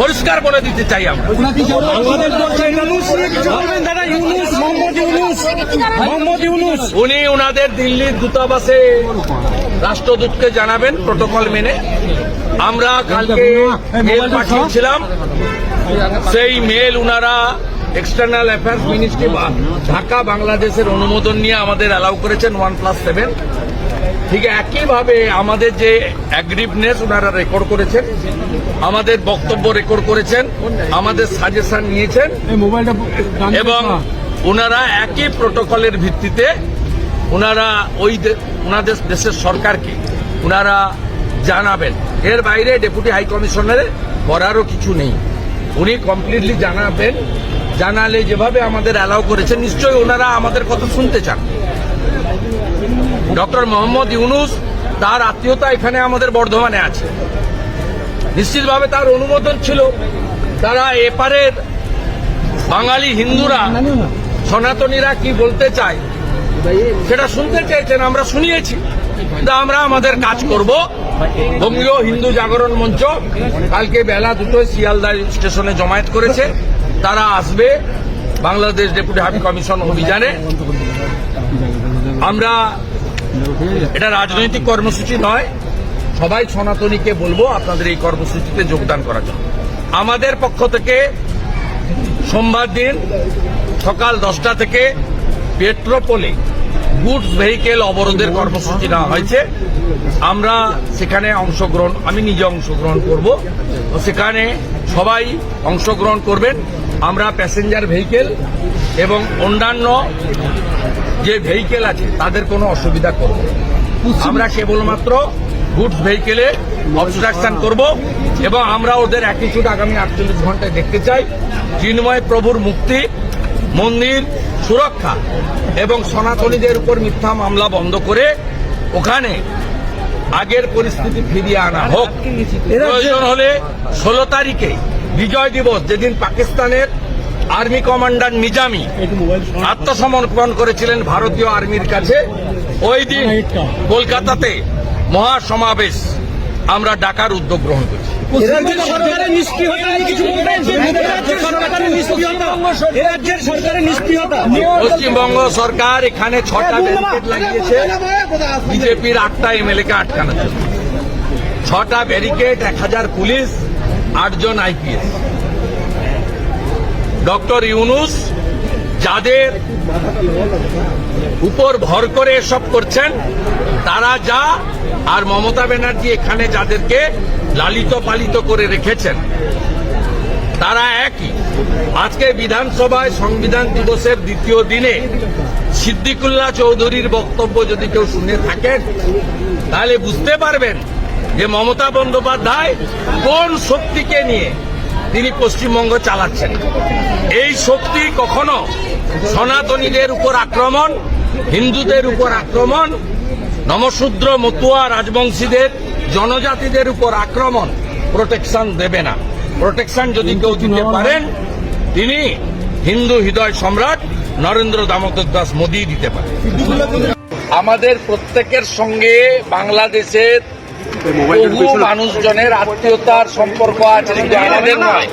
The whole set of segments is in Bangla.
পরিষ্কার বলে দিতে চাই আমরা। উনি উনাদের দিল্লির দূতাবাসে রাষ্ট্রদূতকে জানাবেন, প্রোটোকল মেনে। আমরা কালকে মেল পাঠিয়েছিলাম। সেই মেল উনারা এক্সটার্নাল অ্যাফেয়ার্স মিনিস্ট্রি ঢাকা, বাংলাদেশের অনুমোদন নিয়ে আমাদের অ্যালাউ করেছেন ওয়ান প্লাস সেভেন ঠিক একইভাবে আমাদের যে অ্যাগ্রিভনেস ওনারা রেকর্ড করেছেন আমাদের বক্তব্য রেকর্ড করেছেন আমাদের সাজেশন নিয়েছেন এবং ওনারা একই প্রোটোকলের ভিত্তিতে ওনারা ওই ওনাদের দেশের সরকারকে ওনারা জানাবেন। এর বাইরে ডেপুটি হাই কমিশনারে করারও কিছু নেই। উনি কমপ্লিটলি জানাবেন। জানালে যেভাবে আমাদের অ্যালাউ করেছেন নিশ্চয়ই ওনারা আমাদের কথা শুনতে চান। ডক্টর মোহাম্মদ ইউনুস তার আত্মীয়তা এখানে আমাদের বর্ধমানে আছে। নিশ্চিতভাবে তার অনুমোদন ছিল। তারা এপারের বাঙালি হিন্দুরা, সনাতনীরা কি বলতে চায়, সেটা শুনতে চেয়েছেন, আমরা শুনিয়েছি। আমরা আমাদের কাজ করব। বঙ্গীয় হিন্দু জাগরণ মঞ্চ কালকে বেলা দুটোয় শিয়ালদা স্টেশনে জমায়েত করেছে। তারা আসবে বাংলাদেশ ডেপুটি হাই কমিশন অভিযানে। আমরা এটা রাজনৈতিক কর্মসূচি নয়। সবাই সনাতনীকে বলব আপনাদের এই কর্মসূচিতে যোগদান করার জন্য। আমাদের পক্ষ থেকে সোমবার দিন সকাল দশটা থেকে পেট্রোপোলে গুডস ভেহিকেল অবরোধের কর্মসূচি নেওয়া হয়েছে। আমরা সেখানে অংশগ্রহণ আমি নিজে অংশগ্রহণ করব। সেখানে সবাই অংশগ্রহণ করবেন। আমরা প্যাসেঞ্জার ভেহিকেল এবং অন্যান্য যে ভেহিকেল আছে, তাদের কোনো অসুবিধা করব আমরা কেবলমাত্র গুডস ভেহিকেলে অবস্ট্রাকশন করব এবং আমরা ওদের অ্যাটিটিউড আগামী আটচল্লিশ ঘন্টায় দেখতে চাই। চিন্ময় প্রভুর মুক্তি, মন্দির সুরক্ষা এবং সনাতনীদের উপর মিথ্যা মামলা বন্ধ করে ওখানে আগের পরিস্থিতি ফিরিয়ে আনা হোক। প্রয়োজন হলে ষোলো তারিখে বিজয় দিবস, যেদিন পাকিস্তানের আর্মি কমান্ডার নিজামি আত্মসমর্পণ করেছিলেন ভারতীয় আর্মির কাছে, ওই দিন কলকাতাতে মহাসমাবেশ আমরা ডাকার উদ্যোগ গ্রহণ করছি। সরকারের নিষ্ক্রিয়তা কিছু রাজ্যের সরকারের নিষ্ক্রিয়তা। এ রাজ্যের সরকারের নিষ্ক্রিয়তা। পশ্চিমবঙ্গ সরকার এখানে ছটা ব্যারিকেড লাগিয়েছে। বিজেপির আটটা এমএলএ কে আটকানোর জন্য ছটা ব্যারিকেড এক হাজার পুলিশ আটজন আইপিএস। ডক্টর ইউনুস যাদের উপর ভর করে এসব করছেন তারা যা আর মমতা ব্যানার্জি এখানে যাদেরকে লালিত পালিত করে রেখেছেন, তারা একই। আজকে বিধানসভায় সংবিধান দিবসের দ্বিতীয় দিনে সিদ্দিকুল্লাহ চৌধুরীর বক্তব্য যদি কেউ শুনে থাকেন, তাহলে বুঝতে পারবেন যে মমতা বন্দ্যোপাধ্যায় কোন শক্তিকে নিয়ে তিনি পশ্চিমবঙ্গ চালাচ্ছেন। এই শক্তি কখনো সনাতনীদের উপর আক্রমণ, হিন্দুদের উপর আক্রমণ নমশূদ্র মতুয়া রাজবংশীদের জনজাতিদের উপর আক্রমণ প্রোটেকশন দেবে না। প্রোটেকশন যদি কেউ দিতে পারেন তিনি হিন্দু হৃদয় সম্রাট নরেন্দ্র দামোদর দাস মোদী দিতে পারেন। আমাদের প্রত্যেকের সঙ্গে বাংলাদেশের বহু মানুষজনের আত্মীয়তার সম্পর্ক আছে শুধু আমাদের নয়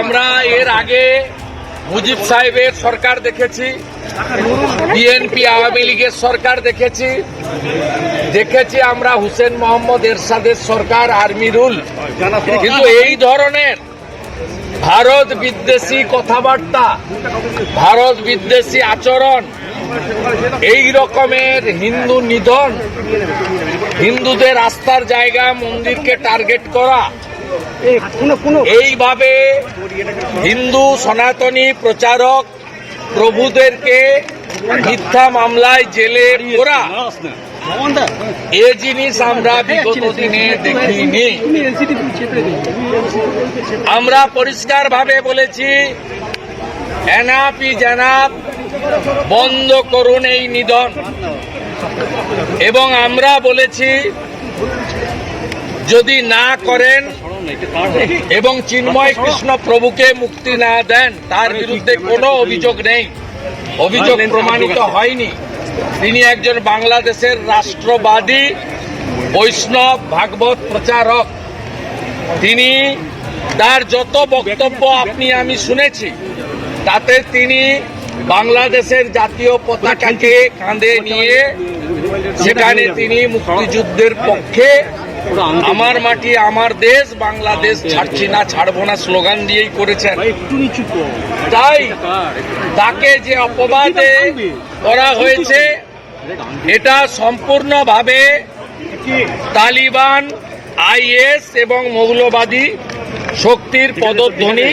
আমরা এর আগে মুজিব সাহেবের সরকার দেখেছি বিএনপি আওয়ামী লীগের সরকার দেখেছি। দেখেছি আমরা হুসেন মোহাম্মদ এরশাদের সরকার আর্মি রুল। কিন্তু এই ধরনের ভারত বিদ্বেষী কথাবার্তা ভারত বিদ্বেষী আচরণ এই রকমের হিন্দু নিধন হিন্দুদের আস্থার জায়গা মন্দিরকে টার্গেট করা এইভাবে হিন্দু সনাতনী প্রচারক প্রভুদেরকে মিথ্যা মামলায় জেলে করা এ জিনিস আমরা বিগত দিনে দেখিনি। আমরা পরিষ্কারভাবে বলেছি, এনাপি জানাপ, বন্ধ করুন এই নিধন। এবং আমরা বলেছি, যদি না করেন এবং চিন্ময় কৃষ্ণ প্রভুকে মুক্তি না দেন তার বিরুদ্ধে কোনো অভিযোগ নেই। অভিযোগ প্রমাণিত হয়নি। তিনি একজন বাংলাদেশের রাষ্ট্রবাদী বৈষ্ণব ভাগবত প্রচারক। তিনি তার যত বক্তব্য আপনি আমি শুনেছি তাতে তিনি বাংলাদেশের জাতীয় পতাকাকে কাঁধে নিয়ে সেখানে তিনি মুক্তিযুদ্ধের পক্ষে আমার মাটি আমার দেশ বাংলাদেশ ছাড়ছি না ছাড়বো না স্লোগান দিয়েই করেছেন। তাই তাকে যে অপবাদে করা হয়েছে এটা সম্পূর্ণভাবে তালিবান আইএস এবং মৌলবাদী শক্তির পদধ্বনি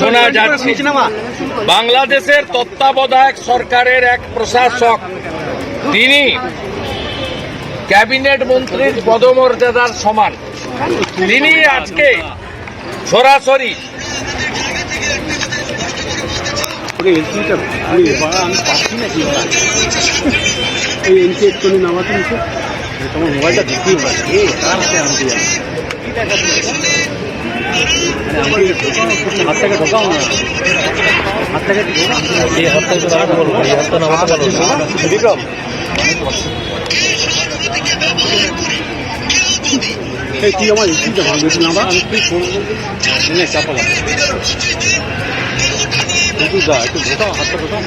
শোনা যাচ্ছে। বাংলাদেশের তত্ত্বাবধায়ক সরকারের এক প্রশাসক তিনি ক্যাবিনেট মন্ত্রীর পদমর্যাদার সমান। তিনি আজকে সরাসরি এই নামাতে তোমার মোবাইলটা দেখতেই পাচ্ছি এই কার সে আনতে যাবে হাত থেকে ঢোকাও না হাত থেকে এই হাত থেকে বলব এই হাতটা নামাতে বলব বিক্রম এই তুই আমার নামা আমি তুই ফোন না চাপা লাগবে একটু যা একটু ঢোকাও হাতটা ঢোকাও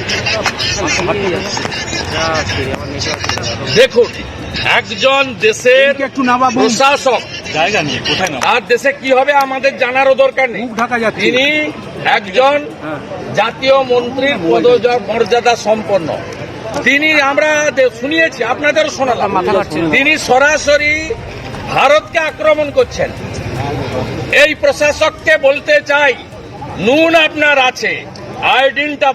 হাত নিয়ে যাচ্ছে দেখুন একজন দেশের একটু নামা প্রশাসক। জায়গা নিয়ে কোথায় না আর দেশে কি হবে আমাদের জানারও দরকার নেই। ঢাকা যাচ্ছে তিনি একজন হ্যাঁ। জাতীয় মন্ত্রীর পদ মর্যাদা সম্পন্ন। তিনি আমরা শুনিয়েছি আপনাদেরও শোনালাম। তিনি সরাসরি ভারতকে আক্রমণ করছেন। এই প্রশাসককে বলতে চাই নুন আপনার আছে আয়োডিনটা